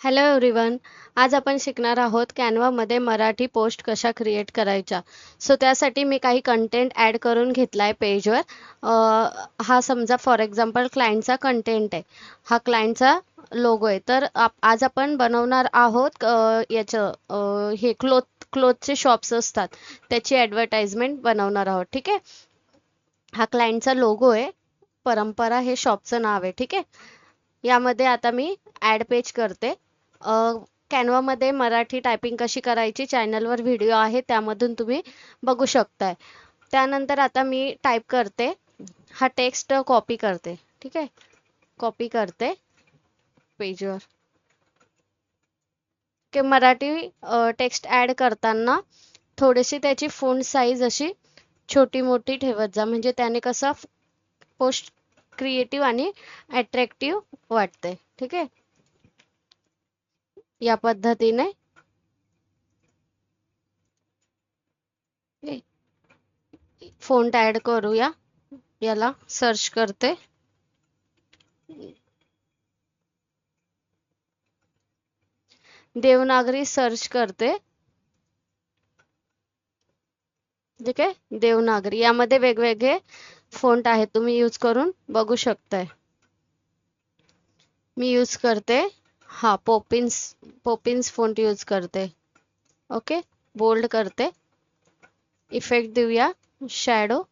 Hello everyone आज आपण शिकणार आहोत कॅनवामध्ये मराठी पोस्ट कशा क्रिएट करायच्या? सो त्यासाठी मी काही कंटेंट ॲड करून घेतला आहे पेजवर हा समजा फॉर एक्झाम्पल क्लायंटचा कंटेंट आहे. हा क्लायंटचा लोगो आहे. तर आप आज आपण बनवणार आहोत याचं हे क्लोथ क्लोथचे शॉप्स असतात. त्याची ॲडव्हर्टाइजमेंट बनवणार आहोत. ठीक आहे? हा क्लायंटचा लोगो आहे. परंपरा हे शॉपचं नाव आहे. ठीक आहे? यामध्ये आता मी ॲड पेज करते. कॅनवामध्ये मराठी टायपिंग कशी करायची चॅनलवर व्हिडिओ आहे त्यामधून तुम्ही बघू शकताय. त्यानंतर आता मी टाईप करते. हा टेक्स्ट कॉपी करते. ठीक आहे? कॉपी करते. पेजवर की मराठी टेक्स्ट ॲड करताना थोडीशी त्याची फोन साईज अशी छोटी मोठी ठेवत जा. म्हणजे त्याने कसा पोस्ट क्रिएटिव्ह आणि अट्रॅक्टिव्ह वाटते ठीक आहे? या पद्धतीने. फोन ऍड करूया. याला सर्च करते. देवनागरी सर्च करते. ठीक आहे? देवनागरी. यामध्ये वेगवेगळे फोंट आहेत. तुम्ही यूज करून बघू शकताय. मी यूज करते. हा पोपिन्स पोपिन्स फोंट यूज करते. ओके बोल्ड करते. इफेक्ट देऊया. शॅडो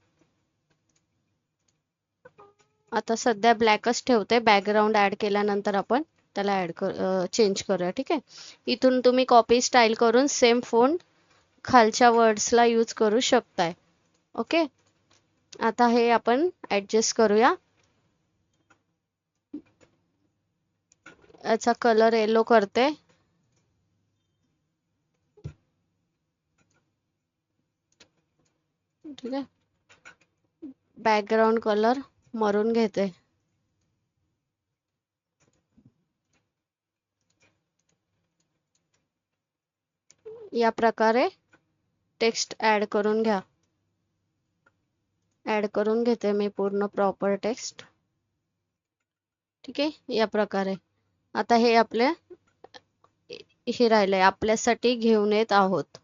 आता सध्या ब्लॅकच ठेवते. बॅकग्राऊंड ऍड केल्यानंतर आपण त्याला ऍड कर चेंज करूया. ठीक आहे? इथून तुम्ही कॉपी स्टाईल करून सेम फोन खालच्या वर्ड्सला यूज करू शकताय. ओके आता हे आपण ॲडजस्ट करूया. याचा कलर येलो करते. ठीक आहे. बॅकग्राऊंड कलर मरून घेते. या प्रकारे टेक्स्ट ऍड करून घ्या. ऍड करून घेते मी पूर्ण प्रॉपर टेक्स्ट ठीक आहे? या प्रकारे. आता हे आपल्या हे राहिलंय आपल्यासाठी घेऊन येत आहोत.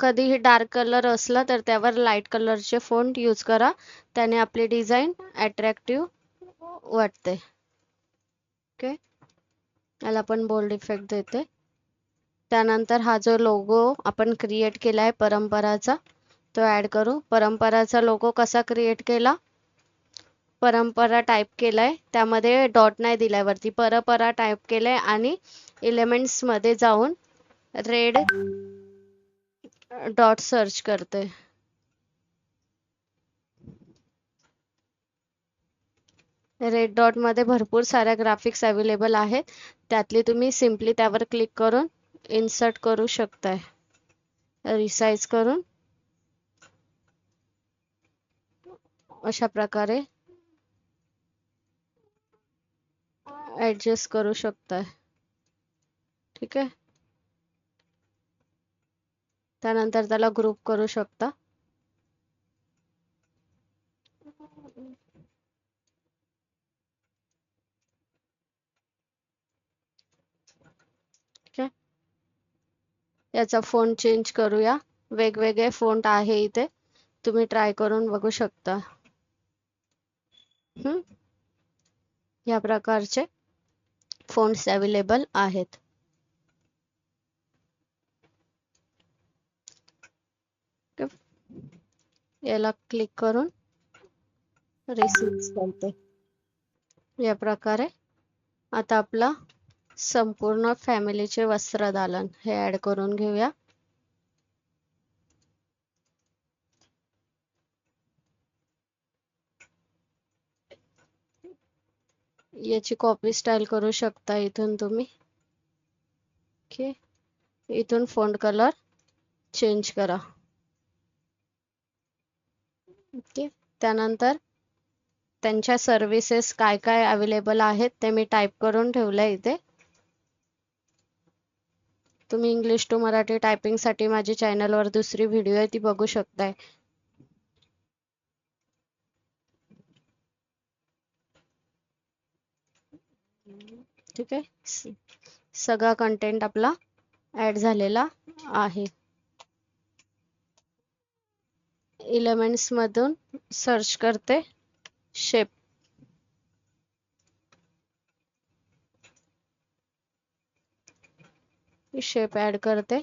कधीही डार्क कलर असला तर त्यावर लाइट कलरचे फोंट यूज करा. त्याने आपली डिझाईन अट्रॅक्टिव्ह वाटते. ओके? याला आपण बोल्ड इफेक्ट देते. त्यानंतर हा जो लोगो आपण क्रिएट केला आहे परंपराचा तो ऍड करू. परंपराचा लोगो कसा क्रिएट केला? परंपरा टाईप केलाय. त्यामध्ये डॉट नाही दिलाय वरती. परपरा टाईप केलाय आणि एलिमेंट्समध्ये जाऊन रेड डॉट सर्च करते रेड डॉटमध्ये भरपूर साऱ्या ग्राफिक्स अवेलेबल आहेत. त्यातली तुम्ही सिम्पली त्यावर क्लिक करून इन्सर्ट करू शकताय. रिसाइज करून. अशा प्रकारे ॲडजस्ट करू शकताय. ठीक आहे? त्यानंतर त्याला ग्रुप करू शकता. याचा फोन चेंज करूया. वेगवेगळे फोन आहे इथे. तुम्ही ट्राय करून बघू शकता. ह्या या प्रकारचे. फोन्स अवेलेबल आहेत. याला क्लिक करून रिसीव करते. या प्रकारे आता आपला संपूर्ण फॅमिलीचे वस्त्रदालन हे ऍड करून घेऊया. याची कॉपी स्टाईल करू शकता इथून तुम्ही. ओके इथून फोन कलर चेंज करा. ओके त्यानंतर त्यांच्या सर्विसेस काय काय अवेलेबल आहेत ते मी टाईप करून ठेवलंय इथे. तुम्ही इंग्लिश टू मराठी टायपिंगसाठी माझी चॅनलवर दुसरी व्हिडिओ आहे ती बघू शकताय. ठीक आहे. सगळा कंटेंट आपला ऍड झालेला आहे. इलेमेंट्स मधून सर्च करते. शेप शेप ऍड करते.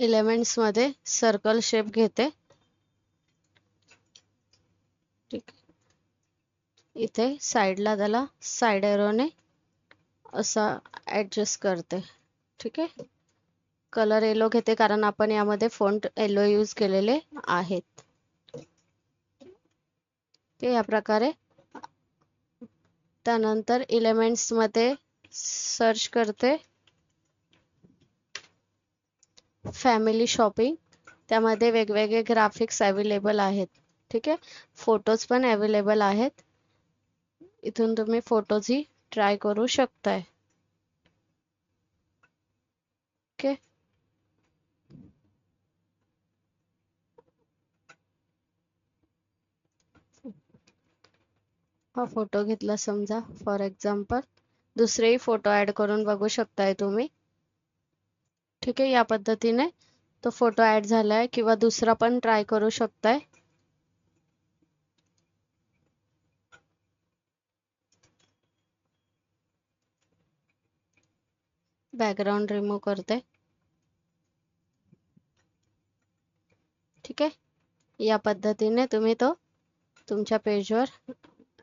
एलिमेंट्समध्ये सर्कल शेप घेते. ठीक इथे साईडला त्याला साईड एरोने असा ऍडजस्ट करते. ठीक आहे? कलर येलो घेते कारण आपण यामध्ये फॉन्ट येलो यूज केलेले आहेत. ते या प्रकारे. त्यानंतर इलेमेंट्समध्ये सर्च करते. फॅमिली शॉपिंग त्यामध्ये वेगवेगळे ग्राफिक्स अवेलेबल आहेत. ठीक आहे? फोटोज पण अवेलेबल आहेत. इथून तुम्ही फोटोजही ट्राय करू शकताय. ओके हा फोटो घेतला समजा फॉर एक्झाम्पल दुसरेही फोटो ऍड करून बघू शकताय तुम्ही. ठीक आहे या पद्धतीने तो फोटो ऍड झालाय किंवा दुसरा पण ट्राय करू शकताय. बॅकग्राऊंड रिमूव्ह करते. ठीक आहे या पद्धतीने तुम्ही तो तुमच्या पेजवर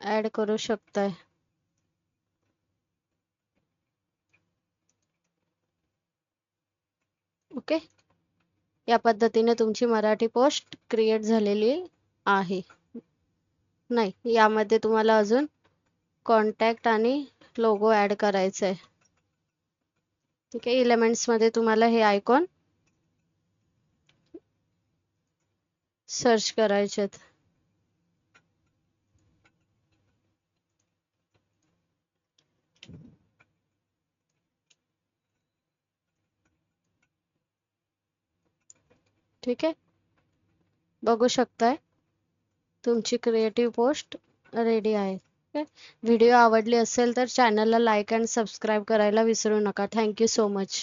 ऍड करू शकताय. ओके? या पद्धतीने तुमची मराठी पोस्ट क्रिएट झालेली आहे. नाही यामध्ये तुम्हाला अजून कॉन्टॅक्ट आणि लोगो ऍड करायचा आहे. ठीक आहे इलेमेंट्समध्ये तुम्हाला हे आयकॉन सर्च करायचे आहेत. ठीक आहे? बघू शकताय. तुमची क्रिएटिव्ह पोस्ट रेडी आहे. व्हिडिओ आवडली असेल तर चॅनलला लाईक अँड सबस्क्राईब करायला विसरू नका. Thank you so much